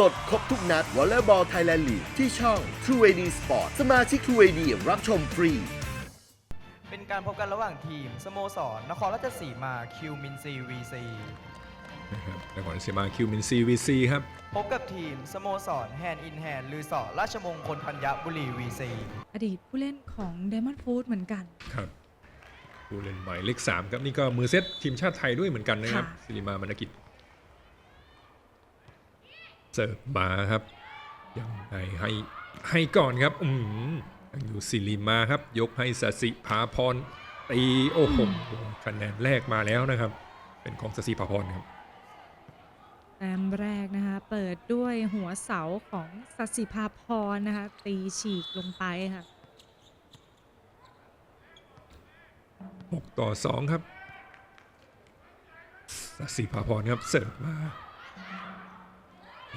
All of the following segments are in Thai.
สดครบทุกนัดวอลเลย์บอลไทยแลนด์ลีกที่ช่อง True AD Sport สมาชิก True AD รับชมฟรี เป็นการพบกันระหว่างทีม สโมสร นครราชสีมาคิวมินซีวีซีนะครับนครราชสีมาคิวมินซีวีซีครับ พบกับทีม สโมสรแฮนด์อินแฮนด์ลือสอราชมงคลธัญบุรีวีซีอดีตผู้เล่นของ Diamond Food เหมือนกัน ครับผู้เล่นหมายเลขสามครับ นี่ก็มือเซตทีมชาติไทยด้วยเหมือนกันนะครับค่ะ สิริมามานกิจ เสิร์ฟมาครับ ยังไงให้ให้ก่อนครับ อืมยังอยู่สิริมาครับ ยกให้สสิภาพรตีโอ้โหคะแนนแรกมาแล้วนะครับ เป็นของสสิภาพรครับแต้มแรกนะคะเปิดด้วยหัวเสาของสัสิภาพรนะคะตีฉีกลงไปค่ะ6ต่อ 2 ครับสสิภาพรครับเสิร์ฟมา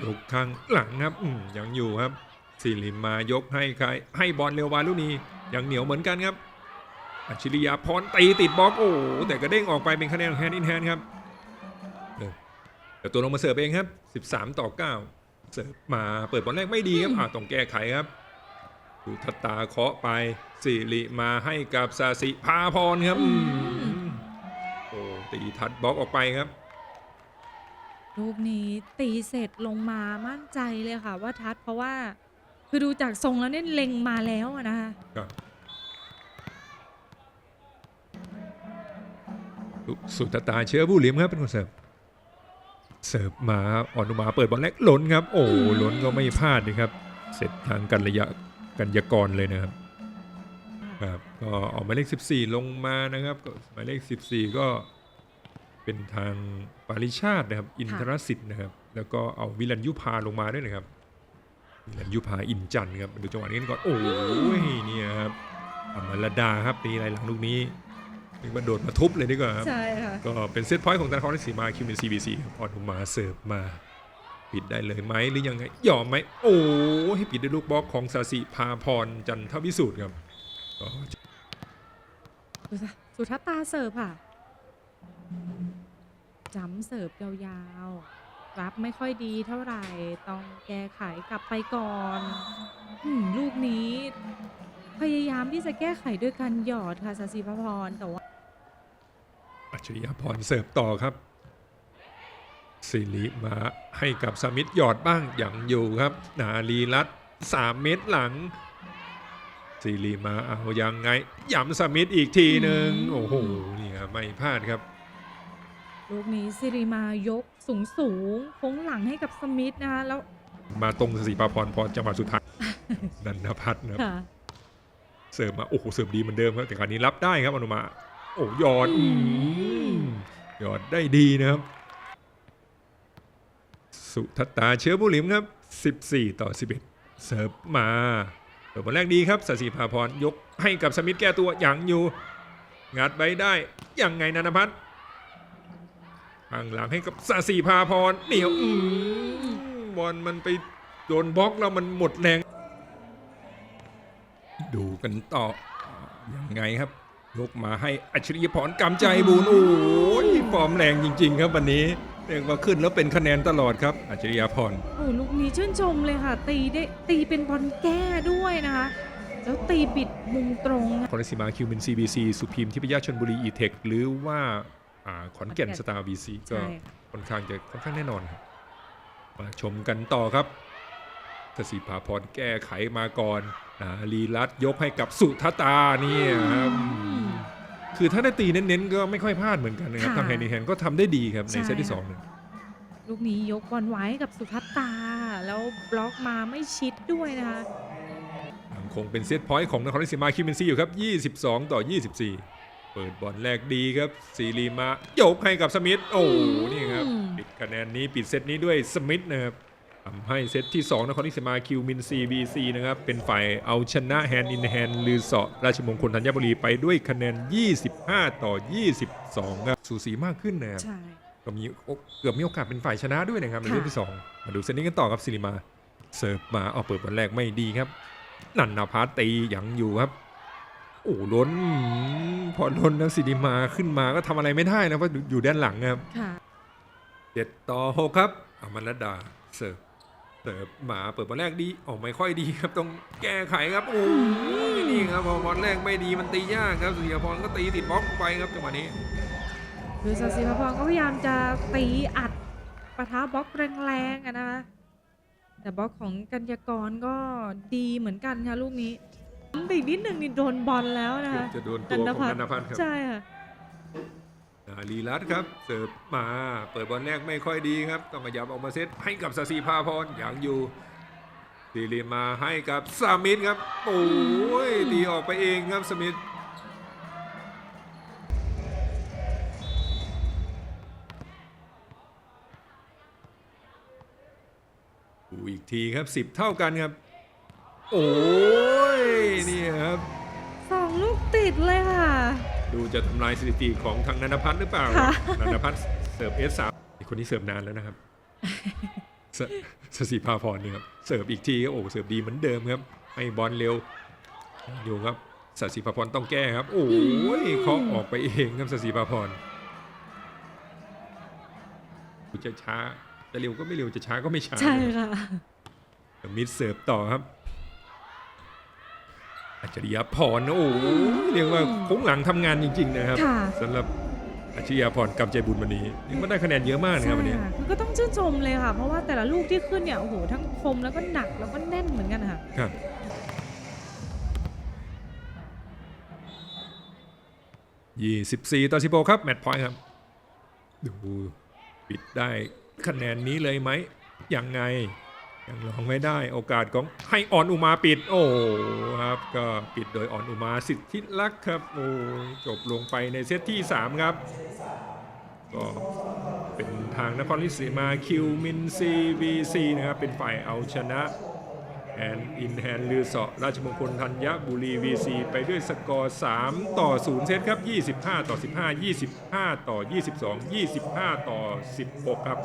ลูกข้างหลังครับอืมยังอยู่ครับสิริมายกให้ใคร ให้บอลเร็ววาลูกนี้ยังเหนียวเหมือนกันครับอัจฉริยะพรตีติดบล็อกโอ้โหแต่กระเด้งออกไปเป็นคะแนนของแฮนด์อินแฮนด์ครับเดี๋ยวเดี๋ยวตัวลงมาเสิร์ฟเองครับ 13 ต่อ 9 เสิร์ฟมาเปิดบอลแรกไม่ดีครับอ่าต้องแก้ไขครับดูทัตตาเคาะไปสิริมาให้กับสาสิภาพรครับอืมโอ้ตีทัดบล็อกออกไปครับ ลูกนี้ตีเสร็จลงมามั่นใจเลยค่ะว่าทัดเพราะว่า คือดูจากทรงแล้วเนี่ยเล็งมาแล้วอะนะคะครับสุตตาเชื้อผู้เหลียมครับเป็นคนเสิร์ฟเสิร์ฟมาอ่อนอุมาเปิดบอลแรกหล้นครับ โอ้หล้นก็ไม่พลาดนะครับ เสร็จทางกันระยะกันยากรเลยนะครับครับก็ออกหมายเลข 14 ลงมานะครับก็หมายเลข 14 ก็ เป็นทางปาริชาตินะครับ อินทรสิทธิ์นะครับ แล้วก็เอาวิลัญยุพาลงมาด้วยนะครับวิลัญยุพาอินจันทร์ครับมาดูจังหวะนี้กันก่อนโอ้ยเนี่ยครับอมรดาครับตีไรหลังลูกนี้นึกว่าโดดมาทุบเลยดีกว่าครับใช่ค่ะก็เป็นเซตพอยต์ของธนาคารราชสีมาคิวเป็น CBC ครับออนมาเสิร์ฟมา ปิดได้เลยไหมหรือยังไงยอมไหมโอ้ให้ปิดด้วยลูกบล็อกของสาสิพาพรจันทวิสูตรครับก็ดูสิสุทัศตาเสิร์ฟค่ะ จำเสิร์ฟยาวๆ รับไม่ค่อยดีเท่าไหร่ ต้องแก้ไขกลับไปก่อนอมลูกนี้ พยายามที่จะแก้ไขด้วยการหยอดค่ะสัสิภพรแต่ว่าอัจฉริยะพรเสิร์ฟต่อครับสิริมาให้กับสมิธหยอดบ้างอย่างอยู่ครับ นาลีรัตน์สามเมตรหลังสิริมาเอายังไงย้ำสมิธอีกทีหนึ่งอืมโอ้โหนี่ครับไม่พลาดครับ ลูกนี้สิริมายกสูงสูงๆโค้งหลังให้กับสมิธนะคะแล้วมาตรงสสีปาพรพอจังหวะสุดท้ายนันทพัฒน์นะครับค่ะเสิร์ฟมาโอ้โหเสิร์ฟดีเหมือนเดิมครับแต่คราวนี้รับได้ครับอนุมา โอ้หยอดอืมอืมหยอดได้ดีนะครับ สุทัตตาเชื้อบุหลิมครับ 14 ต่อ 11 เสิร์ฟมาเปิดบอลแรกดีครับสสีภาพรยกให้กับสมิธแก้ตัวอย่างอยู่ งัดไปได้ยังไงนันทพัฒน์ ข้างหลังให้กับสสีภาพรเหนียวอืมบอลมันไปโดนบล็อกแล้วมันหมดแรง ดูกันต่อยังไงครับยกมาให้อัจฉริยพรกำใจบูนโอ้ยฟอร์มแรงจริง ๆ ครับวันนี้เรียกว่าขึ้นแล้วเป็นคะแนนตลอดครับอัจฉริยพรโอ้ลูกนี้ชื่นชมเลยค่ะ ตีได้ตีเป็นบอลแก้ด้วยนะคะแล้วตีปิดมุมตรงนะคอนสิมาคิวเป็น CBC สุพิมทิพยาชนบุรีอีเทคหรือว่าอ่า ขอนแก่นขอนแก่นสตาร์บีซีก็ใช่ค่ะค่อนข้างจะค่อนข้างแน่นอนครับมาชมกันต่อครับทศิภาพรแก้ไขมาก่อนนาลีรัตน์ยกให้กับสุทตาเนี่ยครับคือถ้าได้ตีเน้นๆ ก็ไม่ค่อยพลาดเหมือนกันนะครับค่ะทางแฮนด์ในแฮนด์ก็ทำได้ดีครับในใช่เซตที่ค่ะสองเนี่ยลูกนี้ยกบอลไว้กับสุทัศตา แล้วบล็อกมาไม่ชิดด้วยนะคะยังคงเป็นเซตพอยต์ของนครราชสีมาคิวเบนซีอยู่ครับ 22 ต่อ 24 เปิดบอลแรกดีครับซีรีมายกให้กับสมิธโอ้โหนี่ครับอืมปิดคะแนนนี้ปิดเซตนี้ด้วยสมิธนะครับทำให้เซตที่2นครราชสีมาคิวมินซีบีซีนะครับเป็นฝ่ายเอาชนะแฮนด์อินแฮนด์ลือเสาะราชมงคลธัญบุรีไปด้วยคะแนน 25 ต่อ 22 ครับ สูสีมากขึ้นนะครับใช่ก็มีโอเกือบมีโอกาสเป็นฝ่ายชนะด้วยนะครับในค่ะเรื่องที่ 2 มาดูเซตนี้กันต่อครับซิริมา เสิร์ฟมาเอาเปิดบอลแรกไม่ดีครับ นันนภาตียังอยู่ครับ โอ้ล้นอืมพอล้นแล้วซิริมาขึ้นมาก็ทำอะไรไม่ได้นะเพราะอยู่ด้านหลังครับค่ะเจ็ดต่อหกครับอมรดาเสิร์ฟเสิร์ฟมาเปิดบอลแรกดีออกไม่ค่อยดีครับต้องแก้ไขครับโอ้ยนี่ครับพอบอลแรกไม่ดีมันตียากครับสุริยพรก็ตีติดบล็อกไปครับจังหวะนี้คือสศิพพรก็พยายามจะตีอัดปะทะบล็อกแรงๆอะนะคะแต่บล็อกของกัญญากรก็ดีเหมือนกันค่ะลูกนี้ อีกนิดหนึ่งนี่โดนบอลแล้วนะเกือคะบจะโดนตัวของนันทพัฒน์ครับใช่ค่ะอาลีรัตน์ครับ เสิร์ฟมาเปิดบอลแรกไม่ค่อยดีครับ ต้องขยับออกมาเซตให้กับสสีภาพรอย่างอยู่ซีรีมาให้กับสมิธครับโอ้ยตีออกไปเองครับสมิธดูอีกทีครับ 10 เท่ากันครับ โอ้ยนี่ครับ สองลูกติดเลยค่ะ ดูจะทำลายสถิติของทางนันทพัฒน์หรือเปล่าค่ะ นันทพัฒน์เสิร์ฟเอสสามคนนี้เสิร์ฟนานแล้วนะครับสสสีภาพรเนี่ยครับเสิร์ฟอีกทีก็โอ้เสิร์ฟดีเหมือนเดิมครับให้บอลเร็วอยู่ครับสสีภาพรต้องแก้ครับ โอ้ยเขาออกไปเองครับสสีภาพรจะช้าจะเร็วก็ไม่เร็วจะช้าก็ไม่ช้าใช่ค่ะ มิดเสิร์ฟต่อครับ อัจฉริยพรนะโอ้โหเรียกว่าโค้งหลังทำงานจริง ๆ นะครับค่ะสำหรับอัจฉริยพรกำใจบุญวันนี้นี่ก็ได้คะแนนเยอะมากนะครับวันนี้ใช่ค่ะคือก็ต้องชื่นชมเลยค่ะ เพราะว่าแต่ละลูกที่ขึ้นเนี่ยโอ้โหทั้งคมแล้วก็หนักแล้วก็แน่นเหมือนกันค่ะครับ24ต่อ16ครับ แมตช์พอยต์ครับดูปิดได้คะแนนนี้เลยไหมยังไง ยังลองไม่ได้โอกาสของให้ออนอุมาปิด โอ้ครับ ก็ปิดโดยออนอุมาสิทธิลักษ์ครับโอ้จบลงไปในเซตที่ 3 ครับ ก็เป็นทางนครราชสีมาคิวมินซีวีซีนะครับ เป็นฝ่ายเอาชนะแอนอินแฮนลือเสาะราชมงคลธัญบุรี VC ไปด้วยสกอร์ 3 ต่อ 0 เซตครับ 25 ต่อ 15 25 ต่อ 22 25 ต่อ 16 ครับ